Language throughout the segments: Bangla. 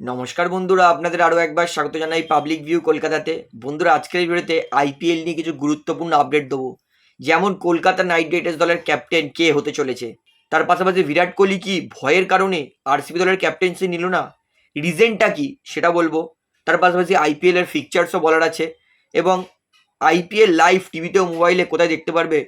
নমস্কার বন্ধুরা, আপনাদের আরও একবার স্বাগত জানাই পাবলিক ভিউ কলকাতাতে। বন্ধুরা, আজকের ভিডিওতে আইপিএল নিয়ে কিছু গুরুত্বপূর্ণ আপডেট দেবো। যেমন কলকাতা নাইট রাইডার্স দলের ক্যাপ্টেন কে হতে চলেছে। তার পাশাপাশি বিরাট কোহলি কি ভয়ের কারণে আরসিবি দলের ক্যাপ্টেন্সি নিল না? রিজেনটা কি সেটা বলব। তার পাশাপাশি আইপিএলের ফিকচার্সও বলার আছে। এবং আইপিএল লাইভ টিভিতে ও মোবাইলে কোথায় দেখতে পারবে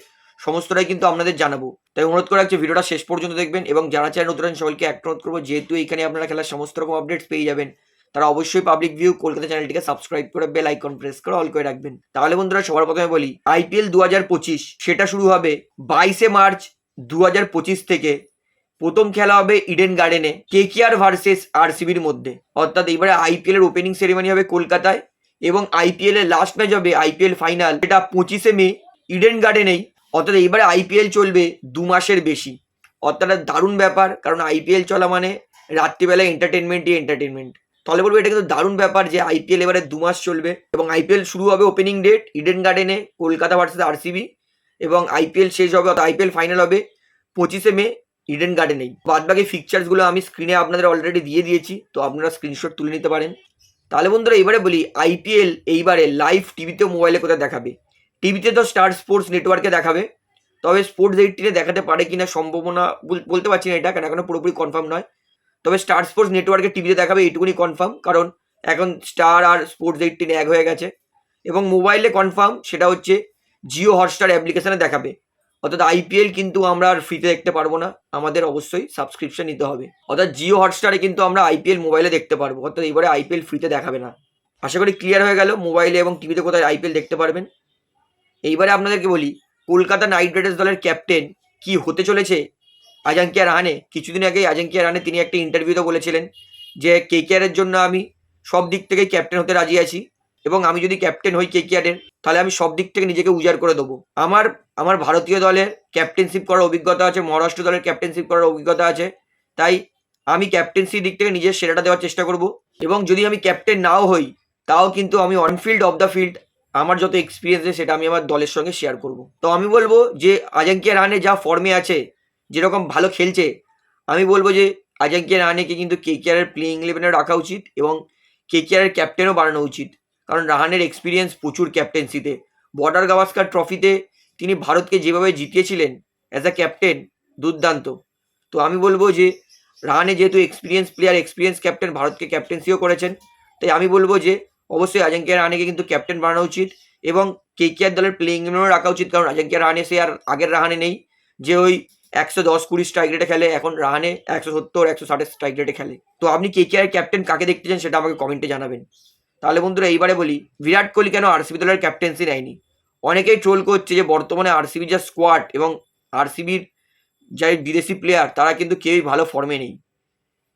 সমস্তটাই কিন্তু আপনাদের জানাব। তাই অনুরোধ করে রাখছি, ভিডিওটা শেষ পর্যন্ত দেখবেন এবং যারা চায় নতুন সবাইকে একটা অনুরোধ করব। যেহেতু এখানে আপনারা খেলার সমস্ত রকম আপডেটস পেয়ে যাবেন, তারা অবশ্যই পাবলিক ভিউ কলকাতা চ্যানেলটিকে সাবস্ক্রাইব করে বেল আইকন প্রেস করে অল করে রাখবেন। তাহলে বন্ধুরা, সবার প্রথমে বলি আইপিএল দু হাজার পঁচিশ, সেটা শুরু হবে বাইশে মার্চ দু হাজার পঁচিশ থেকে। প্রথম খেলা হবে ইডেন গার্ডেনে কেকিআর ভার্সেস আরসিবির মধ্যে। অর্থাৎ এবারে আইপিএল এর ওপেনিং সেরেমনি হবে কলকাতায় এবং আইপিএল এর লাস্ট ম্যাচ হবে আইপিএল ফাইনাল এটা পঁচিশে মে ইডেন গার্ডেনেই অর্থাৎ এবারে আইপিএল চলবে দু মাসের বেশি। অর্থাৎ দারুণ ব্যাপার, কারণ আইপিএল চলা মানে রাত্রিবেলা এন্টারটেনমেন্টই এন্টারটেনমেন্ট তাহলে বলব এটা কিন্তু দারুণ ব্যাপার যে আইপিএল এবারে দু মাস চলবে এবং আইপিএল শুরু হবে ওপেনিং ডেট ইডেন গার্ডেনে কলকাতা ভার্সেস আরসিবি এবং আইপিএল শেষ হবে, অর্থাৎ আইপিএল ফাইনাল হবে পঁচিশে মে ইডেন গার্ডেনেই বাদ বাকি ফিকচার্সগুলো আমি স্ক্রিনে আপনাদের অলরেডি দিয়ে দিয়েছি, তো আপনারা স্ক্রিনশট তুলে নিতে পারেন। তাহলে বন্ধুরা, এবারে বলি আইপিএল এইবারে লাইভ টিভিতে মোবাইলে কোথায় দেখাবে? টিভিতে তো স্টার স্পোর্টস নেটওয়ার্কে দেখাবে। তবে স্পোর্টস এইটিনে দেখাতে পারে কিনা সম্ভাবনা বল- বলতে পারছি না এটা কারণ এখনও পুরোপুরি কনফার্ম নয়। তবে স্টার স্পোর্টস নেটওয়ার্কে টিভিতে দেখাবে, এইটুকুনি কনফার্ম কারণ এখন স্টার আর স্পোর্টস এইটিন এক হয়ে গেছে। এবং মোবাইলে কনফার্ম সেটা হচ্ছে জিও হটস্টার অ্যাপ্লিকেশানে দেখাবে। অর্থাৎ আইপিএল কিন্তু আমরা আর ফ্রিতে দেখতে পারব না, আমাদের অবশ্যই সাবস্ক্রিপশন নিতে হবে। অর্থাৎ জিও হটস্টারে কিন্তু আমরা আইপিএল মোবাইলে দেখতে পারব, অর্থাৎ এবারে আইপিএল ফ্রিতে দেখাবে না। আশা করি ক্লিয়ার হয়ে গেল মোবাইলে এবং টিভিতে কোথায় আইপিএল দেখতে পারবেন। এইবারে আপনাদেরকে বলি, কলকাতা নাইট রাইডার্স দলের ক্যাপ্টেন কি হতে চলেছে? আজাঙ্কিয়া রাহানে, কিছুদিন আগে আজাঙ্কিয়া রাহানে তিনি একটা ইন্টারভিউতে বলেছিলেন যে কেকেআরের জন্য আমি সব দিক থেকে ক্যাপ্টেন হতে রাজি আছি এবং আমি যদি ক্যাপ্টেন হই কেকেআরের তাহলে আমি সব দিক থেকে নিজেকে উজাড় করে দেবো। আমার আমার ভারতীয় দলের ক্যাপ্টেনশিপ করার অভিজ্ঞতা আছে, মহারাষ্ট্র দলের ক্যাপ্টেনশিপ করার অভিজ্ঞতা আছে, তাই আমি ক্যাপ্টেন্সির দিক থেকে নিজের সেরাটা দেওয়ার চেষ্টা করব এবং যদি আমি ক্যাপ্টেন নাও হই, তাও কিন্তু আমি অনফিল্ড অফ দ্য ফিল্ড আমার যত এক্সপিরিয়েন্স আছে, সেটা আমি আমার দলের সঙ্গে শেয়ার করব। তো আমি বলব যে, আজাঙ্কিয়া রানে যা ফর্মে আছে, যেরকম ভালো খেলছে, আমি বলব যে, আজাঙ্কিয়া রাহানেকে কিন্তু কে কে কেকেআরের প্লেইং ইলেভেনে রাখা উচিত এবং কে কে কেকেআরের ক্যাপ্টেনও বানানো উচিত। কারণ রাহানের এক্সপিরিয়েন্স প্রচুর ক্যাপ্টেন্সিতে বর্ডার গাভাস্কার ট্রফিতে তিনি ভারতকে যেভাবে জিতিয়েছিলেন অ্যাজ আ ক্যাপ্টেন দুর্দান্ত। তো আমি বলব যে, রাহানে যেহেতু এক্সপিরিয়েন্স প্লেয়ার এক্সপিরিয়েন্স ক্যাপ্টেন ভারতকে ক্যাপ্টেন্সিও করেছেন। তাই আমি বলব যে অবশ্যই আজাঙ্কিয়া রাহানেকে কিন্তু ক্যাপ্টেন বানানো উচিত এবং কে কেকেআর দলের প্লেইং ইলেভেনেও রাখা উচিত, কারণ আজাঙ্কিয়া রাহানে সে আর আগের রাহানে নেই। যে ওই একশো দশ কুড়ি স্ট্রাইক রেটে খেলে, এখন রাহানে একশো সত্তর, একশো ষাটের স্ট্রাইক রেটে খেলে। তো আপনি কে কেকেআর ক্যাপ্টেন কাকে দেখতে চান সেটা আমাকে কমেন্টে জানাবেন। তাহলে বন্ধুরা, এইবারে বলি, বিরাট কোহলি কেন আরসিবি দলের ক্যাপ্টেন্সি নেয়নি? অনেকেই ট্রোল করছে যে বর্তমানে আরসিবি যা স্কোয়াড এবং আরসিবির যাই বিদেশি প্লেয়ার তারা কিন্তু কেউই ভালো ফর্মে নেই।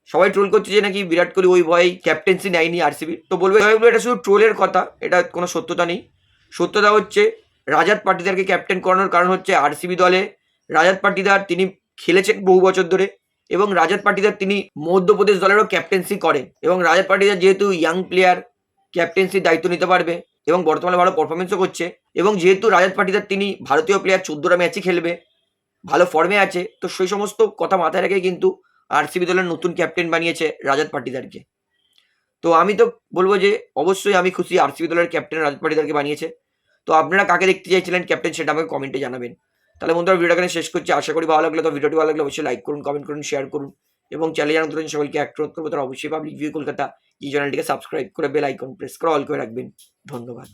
সবাই ট্রোল করছে যে নাকি বিরাট কোহলি ওই ভয়ে ক্যাপ্টেন্সি নেয়নি আরসিবি তো বলবে এটা শুধু ট্রোলের কথা, এটা কোনো সত্যতা নেই। সত্যতা হচ্ছে রাজাত পাটিদারকে ক্যাপ্টেন করানোর কারণ হচ্ছে আরসিবি দলে রাজাত পাটিদার তিনি খেলেছেন বহু বছর ধরে এবং রাজাত পাটিদার তিনি মধ্যপ্রদেশ দলেরও ক্যাপ্টেন্সি করেন এবং রাজাত পাটিদার যেহেতু ইয়াং প্লেয়ার ক্যাপ্টেন্সির দায়িত্ব নিতে পারবে এবং বর্তমানে ভালো পারফরমেন্সও করছে এবং যেহেতু রাজাত পাটিদার তিনি ভারতীয় প্লেয়ার চোদ্দোটা ম্যাচই খেলবে, ভালো ফর্মে আছে, তো সেই সমস্ত কথা মাথায় রেখে কিন্তু আরসিবি দলের নতুন ক্যাপ্টেন বানিয়েছে রাজাত পাটিদারকে। তো আমি তো বলব যে, অবশ্যই আমি খুশি আরসিবি দলের ক্যাপ্টেন রাজাত পাটিদারকে বানিয়েছে। তো আপনারা কাকে দেখতে চাইছিলেন ক্যাপ্টেন সেটা আমাকে কমেন্টে জানাবেন। তাহলে বন্ধুরা, ভিডিওটা শেষ করছি। আশা করি ভালো লাগলে তো ভিডিওটি ভালো লাগলে অবশ্যই লাইক করুন কমেন্ট করুন শেয়ার করুন। এবং চ্যানেল ধরুন সকলকে অনুরোধ করব। তারা অবশ্যই পাবলিক ভিউ কলকাতা, এই চ্যানেলটিকে সাবস্ক্রাইব করে বেল আইকন প্রেস করে অল করে রাখবেন। ধন্যবাদ।